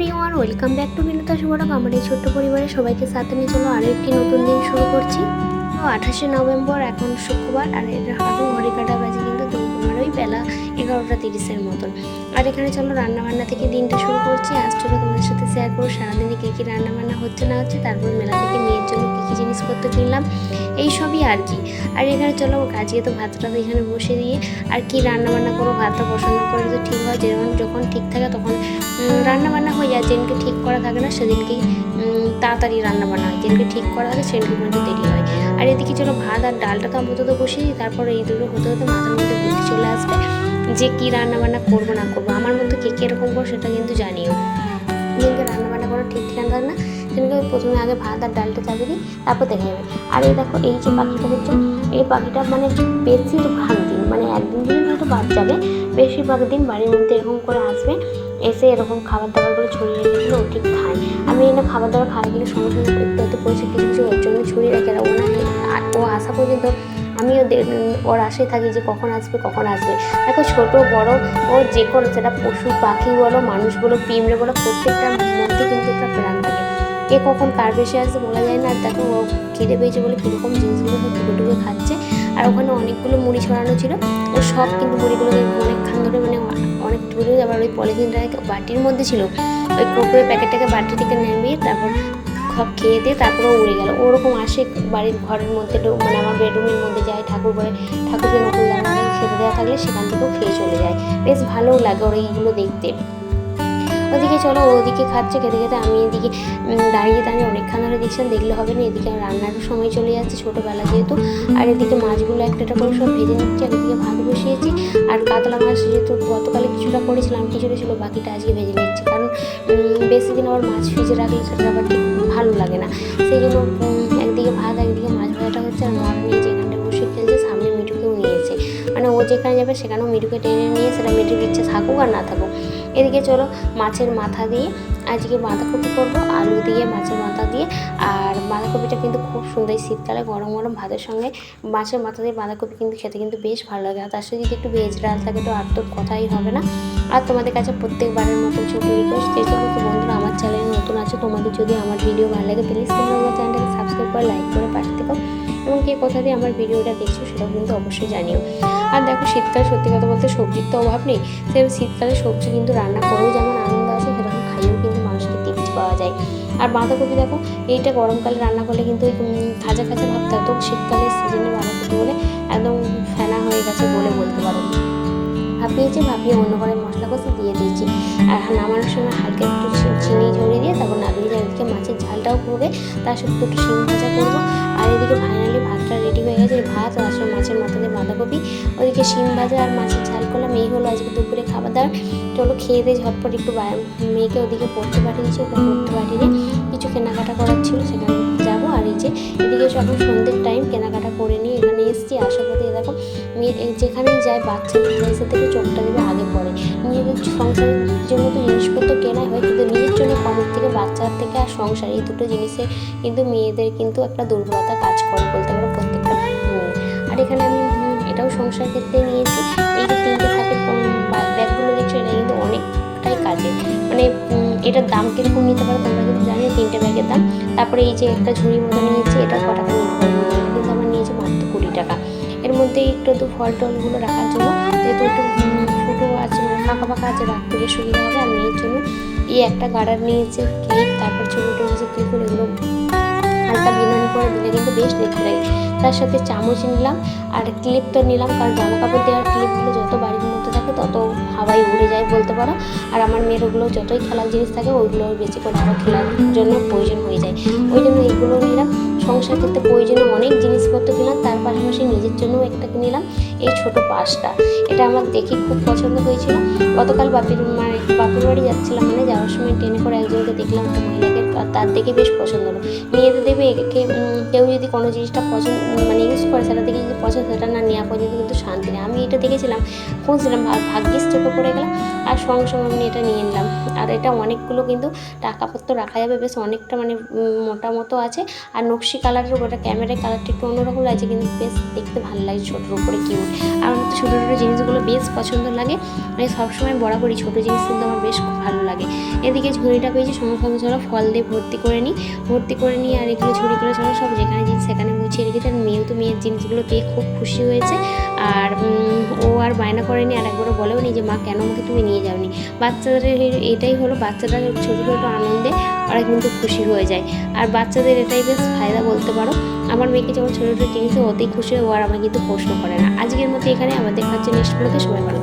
Everyone welcome back to বিনোতা শুভরাম আমার এই ছোট্ট পরিবারে সবাইকে সাথে নিয়ে চলো আরও একটি নতুন দিন শুরু করছি। আঠাশে নভেম্বর, এখন শুক্রবার, আর এর হাঁটু ঘড়ি কাটা বাজে কিন্তু তিরিশের মতন। আর এখানে চলো, রান্নাবান্না থেকে দিনটা শুরু করছি। আজ চলো তোমাদের সাথে শেয়ার করো সারাদিনে কী কী রান্নাবান্না হচ্ছে না হচ্ছে, তারপর মেলা থেকে মেয়ের জন্য কী কী জিনিসপত্র কিনলাম, এই সবই আর কি। আর এখানে চলো, আজকে তো ভাতটা তো এখানে বসে দিয়ে আর কি রান্নাবান্না করো ভাতটা বসানোর পরে তো ঠিক হয়, যেমন যখন ঠিক থাকে তখন রান্নাবান্না হয়ে যায়, যেদিনকে ঠিক করা থাকে না, সেদিনকেই তাড়াতাড়ি রান্নাবান্না হয়। যেদিনকে ঠিক করা থাকে, সেদিনকে পর্যন্ত দেরি হয়। আর এদিকে চলো, ভাত আর ডালটা তো আপাতত বসিয়ে দিই, তারপর এই দুটো হতে হতে মাথার মধ্যে বুদ্ধি চলে আসবে। যে কি রান্না বান্না করব না করব, আমার মধ্যে কে কীরকম করো সেটা কিন্তু জানিও। যেদিনকে রান্না বান্না করা ঠিক ঠিকানা থাকে না সেদিনকে প্রথমে আগে ভাত আর ডালটা চাপে দিই, তারপর দেখা যাবে আর এই দেখো, এই যে পাখিটা দেখছ, এই পাখিটা মানে বেশি বেশিরভাগ দিন মানে একদিন দিন হয়তো বাদ যাবে, বেশিরভাগ দিন বাড়ির মধ্যে এরকম করে আসবে, এসে এরকম খাবার দাবারগুলো ছড়িয়ে রেখে দিলে ও ঠিক খায়। আমি এনে খাবার দাবার খাই গেলে সঙ্গে সঙ্গে একটু একটু কিছু কিছু ওর জন্য ছড়িয়ে রেখে দেবো না ও আসা পর্যন্ত আমিও ওর আশায় থাকি যে কখন আসবে কখন আসবে। দেখো ছোট, বড়, ও যে কোনো সেটা পশু, পাখি বলো, মানুষ বলো পিমড়ে বলো, প্রত্যেকটা মধ্যে কিন্তু একটা প্রাণ থাকে। কে কখন কার বেশি আসবে বলা যায় না। দেখো ও খিদে পেয়েছে বলে কীরকম জিনিসগুলো টুকে টুকে খাচ্ছে। আর ওখানে অনেকগুলো মুড়ি ছড়ানো ছিল। ও সব কিন্তু মুড়িগুলোকে অনেকক্ষণ ধরে মানে অনেক ধরে আবার ওই পলিথিনটা বাটির মধ্যে ছিল। ওই কোকুরের প্যাকেটটাকে বাটি থেকে সব খেয়ে দিয়ে তারপরে উড়ে গেল। ওরকম আসে বাড়ির ঘরের মধ্যে মানে আমার বেডরুমের মধ্যে যায়, ঠাকুর ঘরে ঠাকুরকে নকুল দানা খেতে দেওয়া থাকলে সেখান থেকেও খেয়ে চলে যায়। বেশ ভালোও লাগে ওর এইগুলো দেখতে। ওদিকে চলো ওদিকে খাচ্ছে খেতে খেতে। আমি এদিকে দাঁড়িয়ে দাঁড়িয়ে অনেকক্ষণ ধরে দেখছিলাম, দেখলে হবে না। এদিকে আমার রান্নারও সময় চলে যাচ্ছে ছোটোবেলা যেহেতু। আর এদিকে মাছগুলো একটা একটা করে সব ভেজে নিচ্ছি, আর এদিকে ভাত বসিয়েছি। আর কাতলা মাছ যেহেতু গতকালে কিছুটা করেছিলাম, কিছুটা ছিল, বাকিটা আজকে ভেজে নিচ্ছি। বেশি দিন আবার মাছ ফ্রিজে রাখলে সেটা আবার ঠিক ভালো লাগে না। সেই জন্য একদিকে ভাত, একদিকে মাছ ভাজাটা হচ্ছে আর নর নিয়ে যেখানটা বসে খেলছে সামনে মিঠুকেও নিয়েছে মানে ও যেখানে যাবে সেখানেও মিঠুকে টেনে নিয়ে সেটা মিঠুর ইচ্ছে থাকুক আর না থাকুক। এদিকে চলো মাছের মাথা দিয়ে আজকে বাঁধাকপি করব, আলু দিয়ে, মাছের মাথা দিয়ে। আর বাঁধাকপিটা কিন্তু খুব সুন্দর শীতকালে গরম গরম ভাতের সঙ্গে মাছের মাথা দিয়ে বাঁধাকপি কিন্তু খেতে কিন্তু বেশ ভালো লাগে। আর তার সাথে যদি একটু ভেজ ডাল থাকে তো আর তো কথাই হবে না। আর তোমাদের কাছে প্রত্যেকবারের মতো ছোটো রিকোয়েস্ট যে সমস্ত বন্ধুরা আমার চ্যানেলে নতুন আছে, তোমাদের যদি আমার ভিডিও ভালো লাগে প্লিজ তোমরা আমার চ্যানেলটাকে সাবস্ক্রাইব করে লাইক করে পাশে থেকো। এবং কে কোথা দিয়ে আমার ভিডিওটা দেখছ সেটাও কিন্তু অবশ্যই জানিও। আর দেখো শীতকালে সত্যি কথা বলতে সবজির তো অভাব নেই, সেরকম শীতকালে সবজি কিন্তু রান্না করেও যেমন আনন্দ যায় আর বাঁধাকপি দেখো, এইটা গরমকালে রান্না করলে কিন্তু খাজা খাজা ভাব থাকতো শীতকালে সিজনে বাঁধাকপি বলে একদম ফেনা হয়ে গেছে বলে বলতে পারো। ভাপিয়েছি ভাপিয়ে অন্য করে মশলা কষে দিয়ে দিয়েছি। আর নামানোর সময় হালকা একটু চিনি ঝরিয়ে দিয়ে তারপর নাগরিক মাছের ঝালটাও করবে তার সাথে একটু শিম ভাজা করব। আর এদিকে ফাইনালি ভাতটা রেডি হয়ে গেছে। ভাত আর আসলে মাছের মাথাতে বাঁধাকপি, ওদিকে শিম ভাজা আর মাছের ঝাল করলাম। এই হলো আজকে দুপুরে খাবার দাবার। চলো খেয়ে দিয়ে ঝটপট একটু মেয়েকে ওদিকে পড়তে পাঠিয়েছি ওকে পড়তে পাঠিয়ে কিছু কেনাকাটা করার ছিল, সেখানে যাব। আর এই যে, এদিকে সব সন্ধ্যের টাইম কেনাকাটা করে নিয়ে এখানে এসছি। আশা করি দেখো মেয়ে যেখানেই যায় বাচ্চা ড্রেসের থেকে চোখটা দেবে আগে পড়ে নিজেদের সংসারের জন্য তো জিনিসপত্র কেনা হয়, কিন্তু নিজের জন্য কমের থেকে বাচ্চার থেকে আর সংসার, এই দুটো জিনিসে কিন্তু মেয়েদের কিন্তু একটা দুর্বলতা কাজ করে বলতে পারো প্রত্যেকটা মেয়ে। আর এখানে আমি এটাও সংসার ক্ষেত্রে নিয়েছি, এই যে তিনটে থাকে ব্যাগগুলো দেখছ, এটা কিন্তু অনেকটাই কাজে। মানে এটার দাম কীরকম নিতে পারো তোমরা কিন্তু জানি, তিনটে ব্যাগের দাম। তারপরে এই যে একটা ঝুড়ি মতো নিয়েছি এটা ক টাকা নিতে পারব মধ্যে একটু একটু ফল টলগুলো রাখার জন্য যেহেতু একটু ছোটো আছে মানে ফাঁকা ফাঁকা আছে রাখতে বেশ সুবিধা হবে আর মেয়ের জন্য এই একটা গার্ডার নিয়েছে ক্লিপ তারপর ছোটো ছোটো যে ক্লিপগুলো এগুলো হালকা বিনুনি করে দিলে কিন্তু বেশ দেখতে লাগে। তার সাথে চামচ নিলাম আর ক্লিপ তো নিলাম, কারণ জামা কাপড় দেওয়ার ক্লিপগুলো যত বাড়ির মধ্যে থাকে, তত হাওয়ায় উড়ে যায় বলতে পারো। আর আমার মেয়ের ওগুলো যতই খেলার জিনিস থাকে ওইগুলো বেশি করে আরও খেলার জন্য প্রয়োজন হয়ে যায়। ওই জন্য এইগুলো নিলাম। সংসার ক্ষেত্রে প্রয়োজনীয় অনেক জিনিসপত্র কিনলাম, তার পাশাপাশি নিজের জন্যও একটা নিলাম এই ছোট পাশটা। এটা আমার দেখে খুব পছন্দ হয়েছিল। গতকাল বাপির মানে বাপির বাড়ি যাচ্ছিলাম মানে যাওয়ার সময় ট্রেনে করে একজনকে দেখলাম একটা মহিলাকে তার দেখে বেশ পছন্দ হলো। মেয়েদের দেবে একে কেউ যদি কোনো জিনিসটা পছন্দ মানে ইউজ করে সেটা দেখে যদি পছন্দ, সেটা না নেওয়া পর্যন্ত কিন্তু শান্তি নেই। আমি এটা দেখেছিলাম খুঁজছিলাম আর ভাগ্যিস চোখে পড়ে গেলাম, আর সঙ্গে সঙ্গে আমি এটা নিয়ে নিলাম। আর এটা অনেকগুলো কিন্তু টাকাপত্র রাখা যাবে, বেশ অনেকটা মানে মোটা মতো আছে। আর নকশি কালারের ওটা ক্যামেরায় কালারটা একটু অন্যরকম লাগছে কিন্তু বেশ দেখতে ভালো লাগে ছোটোর উপরে কিউট আর আমার তো ছোটো ছোটো জিনিসগুলো বেশ পছন্দ লাগে। আমি সবসময় করি, ছোটো জিনিস কিন্তু আমার বেশ খুব ভালো লাগে। এদিকে ঝুড়িটা পেয়েছি সঙ্গে সঙ্গে ফল দিয়ে ভর্তি করে নিই। ভর্তি করে নিই আর এগুলো ঝুড়িগুলো ছাড়া সব যেখানে জিনিস সেখানে গুছিয়ে রেখেছি আর মেয়েও তো মেয়ের জিনিসগুলো পেয়ে খুব খুশি হয়েছে। আর ও আর বায়না করেনি, আর একবারও বলেও নি যে, মা, কেন আমাকে তুমি নিয়ে যাওনি? বাচ্চাদের এটাই হলো বাচ্চারা ছোটো ছোটো আনন্দে ওরা কিন্তু খুশি হয়ে যায়। আর বাচ্চাদের এটাই বেশ ফায়দা বলতে পারো। আমার মেয়েকে যখন ছোটো ছোটো জিনিসে অতি খুশি হয়, ও আর আমাকে কিন্তু প্রশ্ন করে না। আজকের মতো এখানে, আমাদের দেখা হচ্ছে নেক্সট ব্লগে সবাই ভালো।